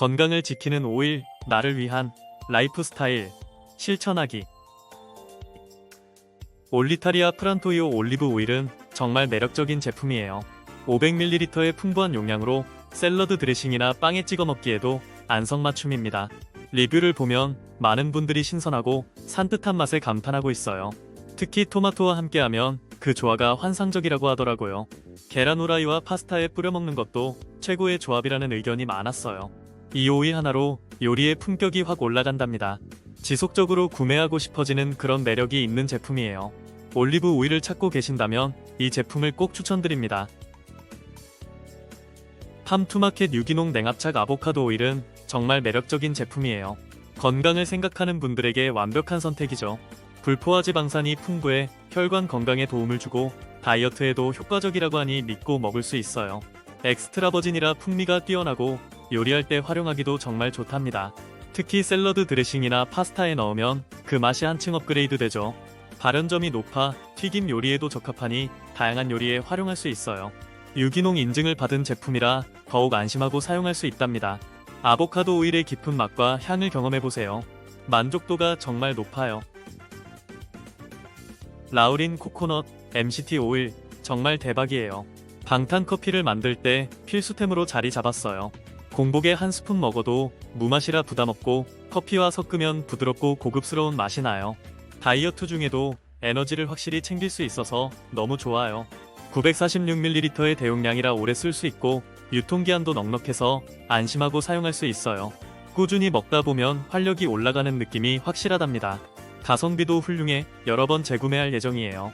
건강을 지키는 오일, 나를 위한 라이프 스타일 실천하기. 올리타리아 프란토이오 올리브 오일은 정말 매력적인 제품이에요. 500ml의 풍부한 용량으로 샐러드 드레싱이나 빵에 찍어 먹기에도 안성맞춤입니다. 리뷰를 보면 많은 분들이 신선하고 산뜻한 맛에 감탄하고 있어요. 특히 토마토와 함께하면 그 조화가 환상적이라고 하더라고요. 계란 후라이와 파스타에 뿌려 먹는 것도 최고의 조합이라는 의견이 많았어요. 이 오일 하나로 요리의 품격이 확 올라간답니다. 지속적으로 구매하고 싶어지는 그런 매력이 있는 제품이에요. 올리브 오일을 찾고 계신다면 이 제품을 꼭 추천드립니다. 팜투마켓 유기농 냉합착 아보카도 오일은 정말 매력적인 제품이에요. 건강을 생각하는 분들에게 완벽한 선택이죠. 불포화 지방산이 풍부해 혈관 건강에 도움을 주고 다이어트에도 효과적이라고 하니 믿고 먹을 수 있어요. 엑스트라 버진이라 풍미가 뛰어나고 요리할 때 활용하기도 정말 좋답니다. 특히 샐러드 드레싱이나 파스타에 넣으면 그 맛이 한층 업그레이드 되죠. 발연점이 높아 튀김 요리에도 적합하니 다양한 요리에 활용할 수 있어요. 유기농 인증을 받은 제품이라 더욱 안심하고 사용할 수 있답니다. 아보카도 오일의 깊은 맛과 향을 경험해보세요. 만족도가 정말 높아요. 라우린 코코넛 MCT 오일 정말 대박이에요. 방탄 커피를 만들 때 필수템으로 자리 잡았어요. 공복에 한 스푼 먹어도 무맛이라 부담 없고 커피와 섞으면 부드럽고 고급스러운 맛이 나요. 다이어트 중에도 에너지를 확실히 챙길 수 있어서 너무 좋아요. 946ml의 대용량이라 오래 쓸 수 있고 유통기한도 넉넉해서 안심하고 사용할 수 있어요. 꾸준히 먹다 보면 활력이 올라가는 느낌이 확실하답니다. 가성비도 훌륭해 여러 번 재구매할 예정이에요.